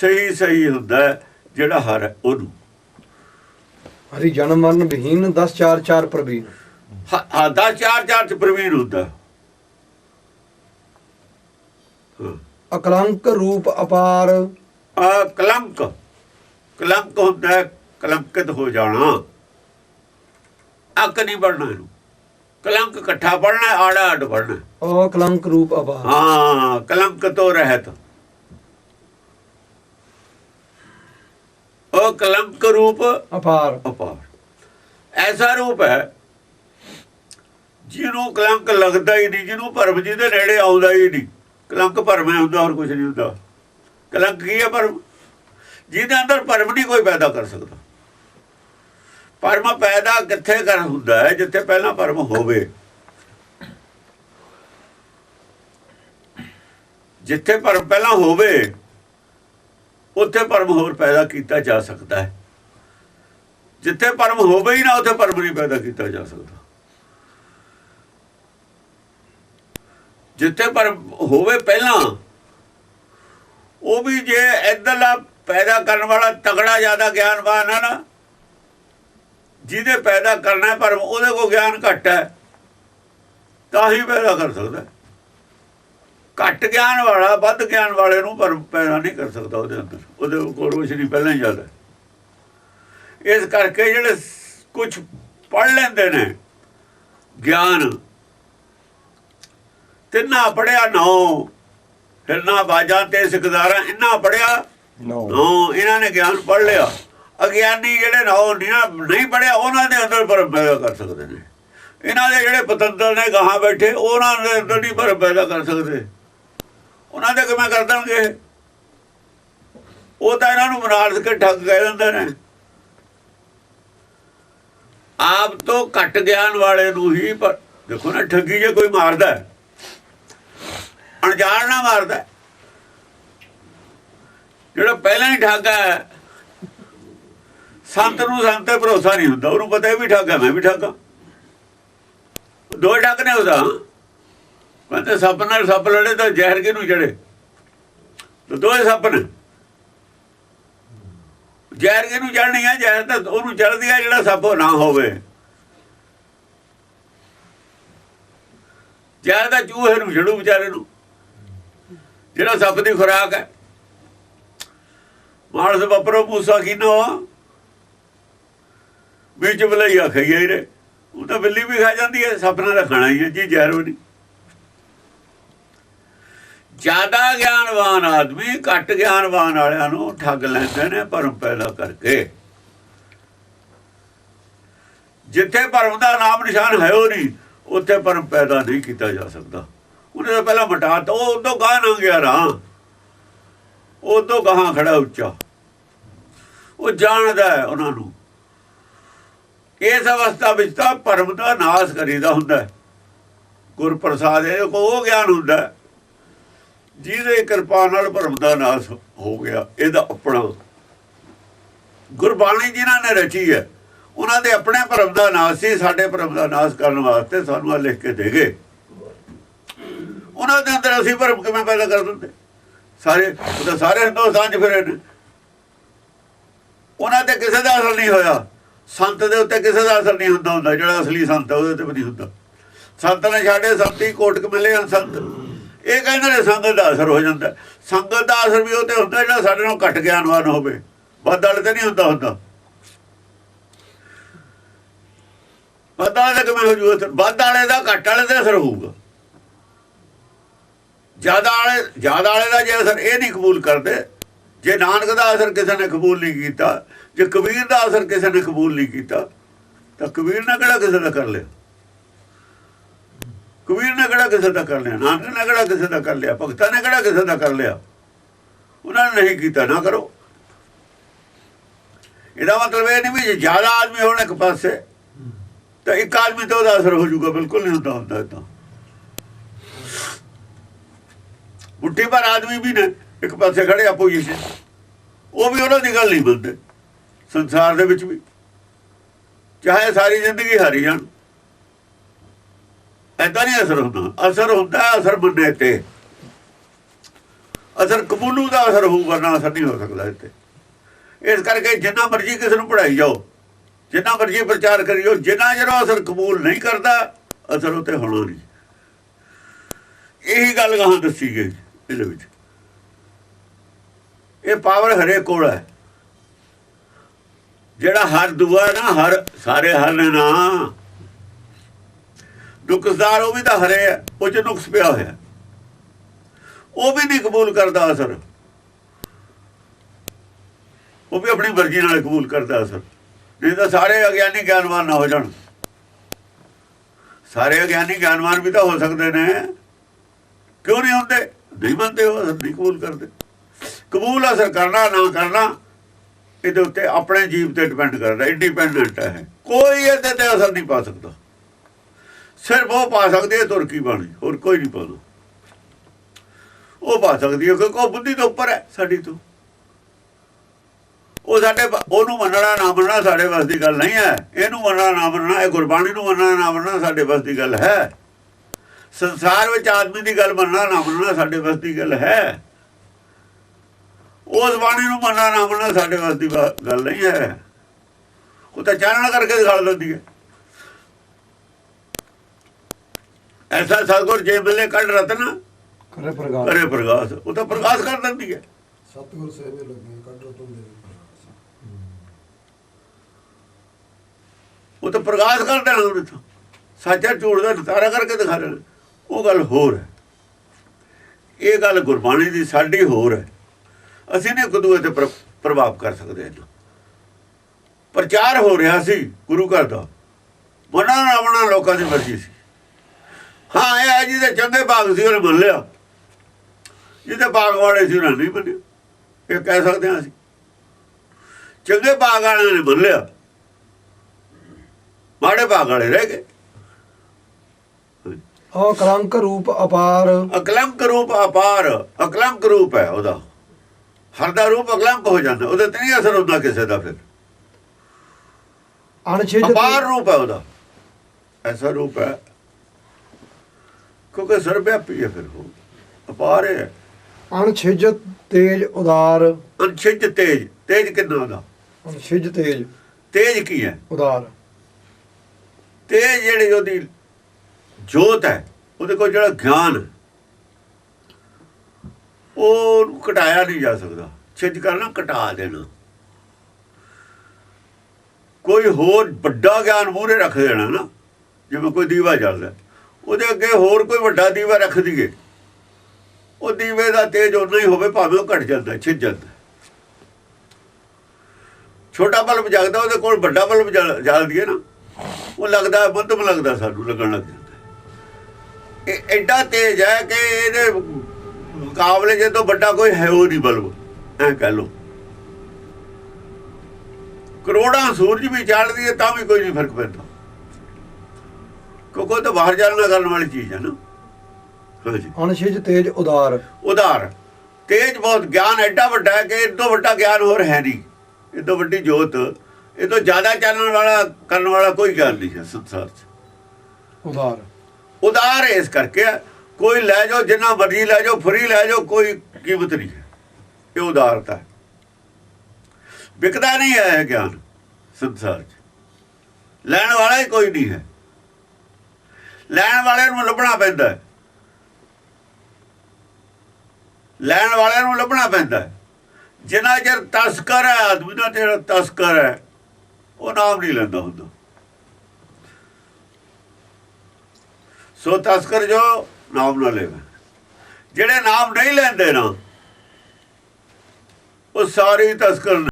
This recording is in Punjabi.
ਸਹੀ ਸਹੀ ਹੁੰਦਾ ਹੈ ਜਿਹੜਾ ਹਰ ਹੈ ਉਹਨੂੰ। ਹਰੀ ਜਨਮ ਮਰਨ ਵਿਹੀਨ 10 4 4 ਪ੍ਰਵੀਨ। ਆਦਾ ਚਾਰ ਚਾਰ ਚ ਪ੍ਰਵੀਨ ਹੁੰਦਾ। ਹਾਂ। ਅਕਲੰਕ ਰੂਪ ਅਪਾਰ। ਆ ਕਲੰਕ। ਕਲੰਕ ਹੁੰਦਾ ਹੈ ਕਲੰਕਿਤ ਹੋ ਜਾਣਾ। ਅੱਕ ਨਹੀਂ ਪੜਨਾ ਇਹਨੂੰ। ਕਲੰਕ ਇਕੱਠਾ ਪੜਨਾ ਆੜਾ ਅੱਡ ਪੜਨਾ ਅਕਲੰਕ ਰੂਪ ਅਪਾਰ। ਹਾਂ ਕਲੰਕ ਤੋਂ ਰਹਿਤ। ਕਲੰਕ ਰੂਪ ਅਪਾਰ। ਅਪਾਰ। ਐਸਾ ਰੂਪ ਹੈ ਜਿਹਨੂੰ ਕਲੰਕ ਲੱਗਦਾ ਹੀ ਨਹੀਂ ਜਿਹਨੂੰ ਭਰਮ ਜੀ ਦੇ ਨੇੜੇ ਆਉਂਦਾ ਹੀ ਨਹੀਂ। ਕਲੰਕ ਭਰਮ ਹੈ ਹੁੰਦਾ ਹੋਰ ਕੁਝ ਨਹੀਂ ਹੁੰਦਾ। ਕਲੰਕ ਕੀ ਹੈ ਭਰਮ? ਜਿਹਦੇ ਅੰਦਰ ਭਰਮ ਨਹੀਂ ਕੋਈ ਪੈਦਾ ਕਰ ਸਕਦਾ। ਭਰਮ ਪੈਦਾ ਕਿੱਥੇ ਕਰ ਹੁੰਦਾ ਹੈ ਜਿੱਥੇ ਪਹਿਲਾਂ ਭਰਮ ਹੋਵੇ। ਜਿੱਥੇ ਭਰਮ ਪਹਿਲਾਂ ਹੋਵੇ ਉੱਥੇ ਭਰਮ ਹੋਰ ਪੈਦਾ ਕੀਤਾ ਜਾ ਸਕਦਾ ਹੈ। ਜਿੱਥੇ ਭਰਮ ਹੋਵੇ ਹੀ ਨਾ, ਉੱਥੇ ਭਰਮ ਨਹੀਂ ਪੈਦਾ ਕੀਤਾ ਜਾ ਸਕਦਾ। ਜਿੱਥੇ ਭਰਮ ਹੋਵੇ ਪਹਿਲਾਂ, ਉਹ ਵੀ ਜੇ ਇਧਰਲਾ ਪੈਦਾ ਕਰਨ ਵਾਲਾ ਤਗੜਾ ਜ਼ਿਆਦਾ ਗਿਆਨਵਾਨ ਹੈ ਨਾ, ਜਿਹਦੇ ਪੈਦਾ ਕਰਨਾ ਹੈ ਭਰਮ ਉਹਦੇ ਕੋਲ ਗਿਆਨ ਘੱਟ ਹੈ, ਤਾਂ ਹੀ ਪੈਦਾ ਕਰ ਸਕਦਾ ਘੱਟ ਗਿਆਨ ਵਾਲਾ ਵੱਧ ਗਿਆਨ ਵਾਲੇ ਨੂੰ ਭਰਮ ਪੈਦਾ ਨਹੀਂ ਕਰ ਸਕਦਾ ਉਹਦੇ ਅੰਦਰ। ਉਹਦੇ ਕੋਲ ਰੋਸ਼ਨੀ ਪਹਿਲਾਂ ਹੀ ਜ਼ਿਆਦਾ ਹੈ। ਇਸ ਕਰਕੇ ਜਿਹੜੇ ਕੁਝ ਪੜ ਲੈਂਦੇ ਨੇ ਗਿਆਨ ਤਿੰਨਾ ਪੜਿਆ ਨੌ ਹਿਰਨਾ ਬਾਜਾਂ ਤੇ ਸਿਕਦਾਰਾਂ ਇੰਨਾ ਪੜਿਆ ਨੋ। ਇਹਨਾਂ ਨੇ ਗਿਆਨ ਪੜ ਲਿਆ। ਅਗਿਆਨੀ ਜਿਹੜੇ ਨੌ ਨਹੀਂ ਨਹੀਂ ਪੜਿਆ ਉਹਨਾਂ ਦੇ ਅੰਦਰ ਭਰਮ ਪੈਦਾ ਕਰ ਸਕਦੇ ਨੇ। ਇਹਨਾਂ ਦੇ ਜਿਹੜੇ ਪਤੰਦਰ ਨੇ ਗਾਹਾਂ ਬੈਠੇ ਉਹਨਾਂ ਦੇ ਅੰਦਰ ਨਹੀਂ ਭਰਮ ਪੈਦਾ ਕਰ ਸਕਦੇ। ਉਹਨਾਂ ਦੇ ਕਿਵੇਂ ਕਰ ਦੇਣਗੇ। ਉਹ ਤਾਂ ਇਹਨਾਂ ਨੂੰ ਬਨਾਰਸ ਕੇ ਠੱਗ ਕਹਿ ਦਿੰਦੇ ਨੇ। ਆਪ ਤੋਂ ਘੱਟ ਗਿਆਨ ਵਾਲੇ ਨੂੰ ਹੀ ਪਰ ਦੇਖੋ ਨਾ, ਠੱਗੀ ਜੇ ਕੋਈ ਮਾਰਦਾ ਅਣਜਾਣ ਨਾ ਮਾਰਦਾ ਜਿਹੜਾ ਪਹਿਲਾਂ ਹੀ ਠੱਗ ਹੈ, ਸੰਤ ਨੂੰ ਸੰਤ ਤੇ ਭਰੋਸਾ ਨਹੀਂ ਹੁੰਦਾ, ਉਹਨੂੰ ਪਤਾ ਇਹ ਵੀ ਠੱਗ ਮੈਂ ਵੀ ਠੱਗ ਦੋ ਠੱਗ ਨੇ ਉਹਦਾ। ਮੈਂ ਤਾਂ ਸੱਪ ਨਾਲ ਸੱਪ ਲੜੇ ਤਾਂ ਜ਼ਹਿਰ ਕਿਹਨੂੰ ਚੜੇ ਤੇ ਦੋਏ ਸੱਪ ਨੇ। ਜ਼ਹਿਰ ਕਿਹਨੂੰ ਚੜਨੀ ਆ? ਜ਼ਹਿਰ ਤਾਂ ਉਹਨੂੰ ਚੜਦੀ ਆ ਜਿਹੜਾ ਸੱਪ ਉਹ ਨਾ ਹੋਵੇ। ਜ਼ਹਿਰ ਦਾ ਚੂਹੇ ਨੂੰ ਛੜੂ ਵਿਚਾਰੇ ਨੂੰ। ਜਿਹੜਾ ਸੱਪ ਦੀ ਖੁਰਾਕ ਹੈ। ਮਾਨਸ ਬੱਪਰੋ ਮੂਸਾ ਕੀਨੋ ਵਿੱਚ ਬਲਈਆ ਖਾਈਏ ਹੀ ਰੇ ਉਹ ਤਾਂ ਬਿੱਲੀ ਵੀ ਖਾ ਜਾਂਦੀ ਹੈ, ਸੱਪ ਨਾਲ ਤਾਂ ਖਾਣਾ ਹੀ ਹੈ, ਜੀ ਜ਼ਹਿਰ ਵੀ ਨਹੀਂ। ਜ਼ਿਆਦਾ ਗਿਆਨਵਾਨ ਆਦਮੀ ਘੱਟ ਗਿਆਨਵਾਨ ਵਾਲਿਆਂ ਨੂੰ ਠੱਗ ਲੈਂਦੇ ਨੇ ਭਰਮ ਪੈਦਾ ਕਰਕੇ। ਜਿੱਥੇ ਭਰਮ ਦਾ ਨਾਮ ਨਿਸ਼ਾਨ ਹੈ ਉਹ ਨਹੀਂ, ਉੱਥੇ ਭਰਮ ਪੈਦਾ ਨਹੀਂ ਕੀਤਾ ਜਾ ਸਕਦਾ। ਉਹਨੇ ਤਾਂ ਪਹਿਲਾਂ ਮਟਾ ਤਾ ਉਹ ਉਦੋਂ ਗਾਹ ਨਾ ਗਿਆ ਰਾਂ ਉਦੋਂ ਗਾਹਾਂ ਖੜਾ ਉੱਚਾ। ਉਹ ਜਾਣਦਾ ਹੈ ਉਹਨਾਂ ਨੂੰ। ਇਸ ਅਵਸਥਾ ਵਿੱਚ ਤਾਂ ਭਰਮ ਦਾ ਨਾਸ਼ ਕਰੀਦਾ ਹੁੰਦਾ ਹੈ। ਗੁਰ ਪ੍ਰਸਾਦ ਇਹ ਕੋ ਉਹ ਗਿਆਨ ਹੁੰਦਾ ਜਿਹਦੇ ਕਿਰਪਾ ਨਾਲ ਭਰਮ ਦਾ ਨਾਸ਼ ਹੋ ਗਿਆ, ਇਹਦਾ ਆਪਣਾ। ਗੁਰਬਾਣੀ ਜਿਨ੍ਹਾਂ ਨੇ ਰਚੀ ਹੈ, ਉਹਨਾਂ ਦੇ ਆਪਣੇ ਭਰਮ ਦਾ ਨਾਸ਼ ਸੀ, ਸਾਡੇ ਭਰਮ ਦਾ ਨਾਸ਼ ਕਰਨ ਵਾਸਤੇ ਸਾਨੂੰ ਆ ਲਿਖ ਕੇ ਦੇ ਗਏ। ਉਹਨਾਂ ਦੇ ਅੰਦਰ ਅਸੀਂ ਭਰਮ ਕਿਵੇਂ ਪੈਦਾ ਕਰ ਦਿੰਦੇ? ਸਾਰੇ ਤਾਂ ਸਾਰੇ ਹਿੰਦੁਸਤਾਨ 'ਚ ਫਿਰੇ ਨੇ। ਉਹਨਾਂ ਤੇ ਕਿਸੇ ਦਾ ਅਸਰ ਨਹੀਂ ਹੋਇਆ। ਸੰਤ ਦੇ ਉੱਤੇ ਕਿਸੇ ਦਾ ਅਸਰ ਨਹੀਂ ਹੁੰਦਾ ਹੁੰਦਾ, ਜਿਹੜਾ ਅਸਲੀ ਸੰਤ ਹੈ ਉਹਦੇ ਤੇ ਵੀ ਨਹੀਂ ਹੁੰਦਾ। ਸੰਤ ਨੇ ਛਾੜੇ ਸੰਤੀ ਕੋਟਕ ਮਿਲੇ ਹਨ, ਸੰਤ। ਇਹ ਕਹਿੰਦੇ ਨੇ ਸੰਗਤ ਦਾ ਅਸਰ ਹੋ ਜਾਂਦਾ। ਸੰਗਤ ਦਾ ਅਸਰ ਵੀ ਉਹ ਤੇ ਹੁੰਦਾ ਜਿਹੜਾ ਸਾਡੇ ਨਾਲ ਘੱਟ ਗਿਆਨਵਾਨ ਹੋਵੇ। ਵੱਧ ਵਾਲੇ ਤੇ ਨਹੀਂ ਹੁੰਦਾ ਹੁੰਦਾ। ਵੱਧ ਵਾਲੇ ਦਾ ਕਿਵੇਂ ਹੋ ਜੂਗਾ ਅਸਰ? ਵੱਧ ਵਾਲੇ ਦਾ ਘੱਟ ਵਾਲੇ ਤੇ ਅਸਰ ਹੋਊਗਾ। ਜ਼ਿਆਦਾ ਵਾਲੇ ਜ਼ਿਆਦਾ ਵਾਲੇ ਦਾ ਜੇ ਅਸਰ ਇਹ ਨਹੀਂ ਕਬੂਲ ਕਰਦੇ, ਜੇ ਨਾਨਕ ਦਾ ਅਸਰ ਕਿਸੇ ਨੇ ਕਬੂਲ ਨਹੀਂ ਕੀਤਾ, ਜੇ ਕਬੀਰ ਦਾ ਅਸਰ ਕਿਸੇ ਨੇ ਕਬੂਲ ਨਹੀਂ ਕੀਤਾ, ਤਾਂ ਕਬੀਰ ਨੇ ਕਿਹੜਾ ਕਿਸੇ ਦਾ ਕਰ ਲਿਆ? ਕਬੀਰ ਨੇ ਕਿਹੜਾ ਕਿਸੇ ਦਾ ਕਰ ਲਿਆ? ਨਾਨਕ ਨੇ ਕਿਹੜਾ ਕਿਸੇ ਦਾ ਕਰ ਲਿਆ? ਭਗਤਾਂ ਨੇ ਕਿਹੜਾ ਕਿਸੇ ਦਾ ਕਰ ਲਿਆ? ਉਹਨਾਂ ਨੇ ਨਹੀਂ ਕੀਤਾ, ਨਾ ਕਰੋ। ਇਹਦਾ ਮਤਲਬ ਇਹ ਨਹੀਂ ਵੀ ਜ਼ਿਆਦਾ ਆਦਮੀ ਹੋਣ ਇੱਕ ਪਾਸੇ, ਤਾਂ ਇੱਕ ਆਦਮੀ ਤੇ ਉਹਦਾ ਅਸਰ ਹੋ ਜਾਊਗਾ, ਬਿਲਕੁਲ ਨਹੀਂ ਹੁੰਦਾ ਹੁੰਦਾ ਇਦਾਂ। ਮੁੱਠੀ ਭਰ ਆਦਮੀ ਵੀ ਨੇ, ਇੱਕ ਪਾਸੇ ਖੜੇ ਆਪੋਜੀਸ਼ਨ ਉਹ ਵੀ ਉਹਨਾਂ ਦੀ ਗੱਲ ਨਹੀਂ ਮੰਨਦੇ, ਸੰਸਾਰ ਦੇ ਵਿੱਚ ਵੀ। ਚਾਹੇ ਸਾਰੀ ਜ਼ਿੰਦਗੀ ਹਾਰੀ ਜਾਣ। ਐਦਾਂ ਨਹੀਂ ਅਸਰ ਹੁੰਦਾ। ਅਸਰ ਹੁੰਦਾ, ਅਸਰ ਮੰਨੇ ਤੇ। ਅਸਰ ਕਬੂਲੂ ਦਾ ਅਸਰ ਹੋਊ, ਵਰਨਾ ਅਸਰ ਨਹੀਂ ਹੋ ਸਕਦਾ ਇੱਥੇ। ਇਸ ਕਰਕੇ ਜਿੰਨਾ ਮਰਜ਼ੀ ਕਿਸੇ ਨੂੰ ਪੜਾਈ ਜਾਓ, ਜਿੰਨਾ ਮਰਜ਼ੀ ਪ੍ਰਚਾਰ ਕਰਿਓ, ਜਿੰਨਾ ਜਿਹੜਾ ਅਸਰ ਕਬੂਲ ਨਹੀਂ ਕਰਦਾ, ਅਸਰ ਉਤੇ ਹੋਣਾ ਨਹੀਂ। ਇਹੀ ਗੱਲ ਗਾਹਾਂ ਦੱਸੀ ਗਈ ਇਹਦੇ ਵਿੱਚ। ਇਹ ਪਾਵਰ ਹਰੇ ਕੋਲ ਹੈ। ਜਿਹੜਾ ਹਰ ਦੁਆ ਨਾ, ਹਰ ਸਾਰੇ ਹਰ ਨਾ। ਨੁਕਸਦਾਰ ਉਹ ਵੀ ਤਾਂ ਹਰੇ ਹੈ ਉਹ ਚ ਨੁਕਸ ਪਿਆ ਹੋਇਆ। ਉਹ ਵੀ ਨਹੀਂ ਕਬੂਲ ਕਰਦਾ ਅਸਰ। ਉਹ ਵੀ ਆਪਣੀ ਮਰਜ਼ੀ ਨਾਲ ਕਬੂਲ ਕਰਦਾ ਅਸਰ। ਨਹੀਂ ਤਾਂ ਸਾਰੇ ਅਗਿਆਨੀ ਗਿਆਨਵਾਨ ਨਾ ਹੋ ਜਾਣ। ਸਾਰੇ ਅਗਿਆਨੀ ਗਿਆਨਵਾਨ ਵੀ ਤਾਂ ਹੋ ਸਕਦੇ ਨੇ। ਕਿਉਂ ਨਹੀਂ ਹੁੰਦੇ? ਨਹੀਂ ਮੰਨਦੇ ਉਹ ਅਸਰ ਨਹੀਂ ਕਬੂਲ ਕਰਦੇ। ਕਬੂਲ ਅਸਰ ਕਰਨਾ, ਨਾ ਕਰਨਾ, ਇਹਦੇ ਉੱਤੇ ਆਪਣੇ ਜੀਵ ਤੇ ਡਿਪੈਂਡ ਕਰਦਾ ਇੰਡੀਪੈਂਡੈਂਟ ਹੈ। ਕੋਈ ਇਹਦੇ ਤੇ ਅਸਰ ਨਹੀਂ ਪਾ ਸਕਦਾ। ਸਿਰਫ ਉਹ ਪਾ ਸਕਦੀ ਹੈ ਤੁਰਕੀ ਬਾਣੀ ਹੋਰ ਕੋਈ ਨਹੀਂ ਪਾਉਂਦਾ ਉਹ ਪਾ ਸਕਦੀ ਹੈ ਕਿਉਂਕਿ ਉਹ ਬੁੱਧੀ ਤੋਂ ਉੱਪਰ ਹੈ ਸਾਡੀ ਤੋਂ। ਉਹ ਸਾਡੇ ਉਹਨੂੰ ਮੰਨਣਾ, ਨਾ ਮੰਨਣਾ ਸਾਡੇ ਵੱਸ ਦੀ ਗੱਲ ਨਹੀਂ ਹੈ। ਇਹਨੂੰ ਮੰਨਣਾ, ਨਾ ਮੰਨਣਾ, ਇਹ ਗੁਰਬਾਣੀ ਨੂੰ ਮੰਨਣਾ, ਨਾ ਮੰਨਣਾ ਸਾਡੇ ਵੱਸ ਦੀ ਗੱਲ ਹੈ। ਸੰਸਾਰ ਵਿੱਚ ਆਦਮੀ ਦੀ ਗੱਲ ਮੰਨਣਾ, ਨਾ ਮੰਨਣਾ ਸਾਡੇ ਵੱਸ ਦੀ ਗੱਲ ਹੈ। ਉਸ ਬਾਣੀ ਨੂੰ ਮੰਨਣਾ, ਨਾ ਮੰਨਣਾ ਸਾਡੇ ਵੱਸ ਦੀ ਗੱਲ ਨਹੀਂ ਹੈ। ਉਹ ਤਾਂ ਚਾਨਣ ਕਰਕੇ ਦਿਖਾ ਦਿੰਦੀ ਹੈ। ਐਸਾ ਸਤਗੁਰ ਜੇ ਮਿਲੇ ਕੱਢ ਰਤਨ। ਕਰੇ ਪ੍ਰਗਾਸ ਕਰੇ ਪ੍ਰਗਾਸ ਉਹ ਤਾਂ ਪ੍ਰਗਾਸ ਕਰ ਦਿੰਦੀ ਹੈ। ਸਤਿਗੁਰ ਸੇਵੇ ਲੱਗੇ ਕੱਢ ਤੁਮ ਦੇ ਉਹ ਤਾਂ ਪ੍ਰਗਾਸ ਕਰ ਦੇਣਾ ਉਹਨੇ ਤਾਂ ਸੱਚਾ ਝੂਠ ਦਾ ਨਤਾਰਾ ਕਰਕੇ ਦਿਖਾ ਦੇਣਾ। ਉਹ ਗੱਲ ਹੋਰ ਹੈ। ਇਹ ਗੱਲ ਗੁਰਬਾਣੀ ਦੀ ਸਾਡੀ ਹੋਰ ਹੈ। ਅਸੀਂ ਨੇ ਕਦੂ ਤੇ ਪ੍ਰ- ਪ੍ਰਭਾਵ ਕਰ ਸਕਦੇ ਹਾਂ ਪ੍ਰਚਾਰ ਹੋ ਰਿਹਾ ਸੀ ਗੁਰੂ ਘਰ ਦਾ। ਮਨਾਂ ਰਾਵਣਾ ਲੋਕਾਂ ਦੀ ਮਰਜ਼ੀ ਸੀ। ਹਾਂ ਇਹ ਜਿਹਦੇ ਚੰਗੇ ਬਾਗ ਸੀ ਉਹਨੇ ਮੰਨ ਲਿਆ ਜਿਹਦੇ ਬਾਗ ਵਾਲੇ ਸੀ ਉਹਨਾਂ ਨਹੀਂ ਮੰਨਿਆ ਇਹ ਕਹਿ ਸਕਦੇ ਹਾਂ ਅਸੀਂ। ਚੰਗੇ ਬਾਗ ਵਾਲਿਆਂ ਨੇ ਮੰਨ ਲਿਆ ਮਾੜੇ ਭਾਗ ਵਾਲੇ ਰਹਿ ਗਏ। ਅਕਲੰਕ ਰੂਪ ਅਪਾਰ। ਅਕਲੰਕ ਰੂਪ ਅਪਾਰ। ਅਕਲੰਕ ਰੂਪ ਹੈ ਉਹਦਾ। ਹਰ ਦਾ ਰੂਪ ਅਕਲੰਕ ਹੋ ਜਾਂਦਾ। ਉਹਦੇ ਤੇ ਨਹੀਂ ਅਸਰ ਹੁੰਦਾ ਕਿਸੇ ਦਾ ਫਿਰ। ਅਣਛਿਜ ਅਪਾਰ ਰੂਪ ਹੈ ਉਹਦਾ। ਐਸਾ ਰੂਪ ਹੈ। ਕਿਉਂਕਿ ਸਰਵਿਆਪੀ ਹੈ ਫਿਰ ਉਹ। ਅਪਾਰ ਹੈ। ਅਣਛਿਜ ਤੇਜ ਉਦਾਰ। ਅਨਛਿਜ ਤੇਜ। ਤੇਜ ਕਿੰਨਾ ਉਹਦਾ ਅਣਛਿਜ ਤੇਜ। ਤੇਜ ਕੀ ਹੈ? ਉਦਾਰ। ਤੇਜ ਜਿਹੜੀ ਉਹਦੀ ਜੋਤ ਹੈ ਉਹਦੇ ਕੋਲ ਜਿਹੜਾ ਗਿਆਨ ਉਹ ਘਟਾਇਆ ਨਹੀਂ ਜਾ ਸਕਦਾ। ਛਿੱਜ ਕਰਨਾ ਘਟਾ ਦੇਣਾ। ਕੋਈ ਹੋਰ ਵੱਡਾ ਗਿਆਨ ਮੂਹਰੇ ਰੱਖ ਦੇਣਾ ਨਾ ਜਿਵੇਂ ਕੋਈ ਦੀਵਾ ਜਲਦਾ ਉਹਦੇ ਅੱਗੇ ਹੋਰ ਕੋਈ ਵੱਡਾ ਦੀਵਾ ਰੱਖ ਦਈਏ। ਉਹ ਦੀਵੇ ਦਾ ਤੇਜ ਉਨਾ ਹੀ ਹੋਵੇ, ਭਾਵੇਂ ਉਹ ਘਟ ਜਾਂਦਾ, ਛਿੱਜ ਜਾਂਦਾ। ਛੋਟਾ ਬਲਬ ਜਗਦਾ, ਉਹਦੇ ਕੋਲ ਵੱਡਾ ਬਲਬ ਜਲ ਜਲ ਦਈਏ ਨਾ, ਉਹ ਲੱਗਦਾ ਮੱਧਮ ਲੱਗਦਾ ਸਾਨੂੰ, ਲੱਗਣ ਲੱਗ ਜਾਂਦਾ। ਇਹ ਐਡਾ ਤੇਜ਼ ਹੈ ਕਿ ਇਹਦੇ ਮੁਕਾਬਲੇ ਜੇ ਤੋਂ ਵੱਡਾ ਕੋਈ ਹੈ ਉਹ ਨਹੀਂ ਬਲਬ, ਐ ਕਹਿ ਲੋ ਕਰੋੜਾਂ ਸੂਰਜ ਵੀ ਚੜ੍ਹਦੀ ਹੈ ਤਾਂ ਵੀ ਕੋਈ ਨਹੀਂ ਫ਼ਰਕ ਪੈਂਦਾ। ਕਿਉਂਕਿ ਉਹ ਤਾਂ ਬਾਹਰ ਜਾਣ ਨਾਲ ਕਰਨ ਵਾਲੀ ਚੀਜ਼ ਹੈ ਨਾ। ਹਾਂਜੀ। ਅਣਛਿਜ ਤੇਜ ਉਦਾਰ। ਉਦਾਰ। ਤੇਜ ਬਹੁਤ ਗਿਆਨ ਐਡਾ ਵੱਡਾ ਹੈ ਕਿ ਤੋਂ ਵੱਡਾ ਗਿਆਨ ਹੋਰ ਹੈ ਨਹੀਂ। ਤੋਂ ਵੱਡੀ ਜੋਤ ਇਹ ਤੋਂ ਜ਼ਿਆਦਾ ਚਾਨਣ ਵਾਲਾ ਕਰਨ ਵਾਲਾ ਕੋਈ ਗਿਆਨ ਨਹੀਂ ਹੈ ਸੰਸਾਰ 'ਚ। ਉਦਾਰ। ਉਦਾਰ ਇਸ ਕਰਕੇ। ਕੋਈ ਲੈ ਜਾਓ ਜਿੰਨਾ ਮਰਜ਼ੀ ਲੈ ਜਾਓ ਫਰੀ ਲੈ ਜਾਓ ਕੋਈ ਕੀਮਤ ਨਹੀਂ ਹੈ। ਇਹ ਉਦਾਰਤਾ ਹੈ। ਵਿਕਦਾ ਨਹੀਂ ਹੈ ਗਿਆਨ ਸੰਸਾਰ 'ਚ। ਲੈਣ ਵਾਲਾ ਹੀ ਕੋਈ ਨਹੀਂ ਹੈ। ਲੈਣ ਵਾਲਿਆਂ ਨੂੰ ਲੱਭਣਾ ਪੈਂਦਾ ਲੈਣ ਵਾਲਿਆਂ ਨੂੰ ਲੱਭਣਾ ਪੈਂਦਾ ਜਿੰਨਾ ਚਿਰ ਤਸਕਰ ਹੈ, ਆਦਮੀ ਦਾ ਜਿਹੜਾ ਤਸਕਰ ਹੈ, ਉਹ ਨਾਮ ਨਹੀਂ ਲੈਂਦਾ ਹੁੰਦਾ। ਸੋ ਤਸਕਰ ਜੋ ਨਾਮ ਨਾ ਲੈਵੇ। ਜਿਹੜੇ ਨਾਮ ਨਹੀਂ ਲੈਂਦੇ ਨਾ, ਉਹ ਸਾਰੇ ਤਸਕਰ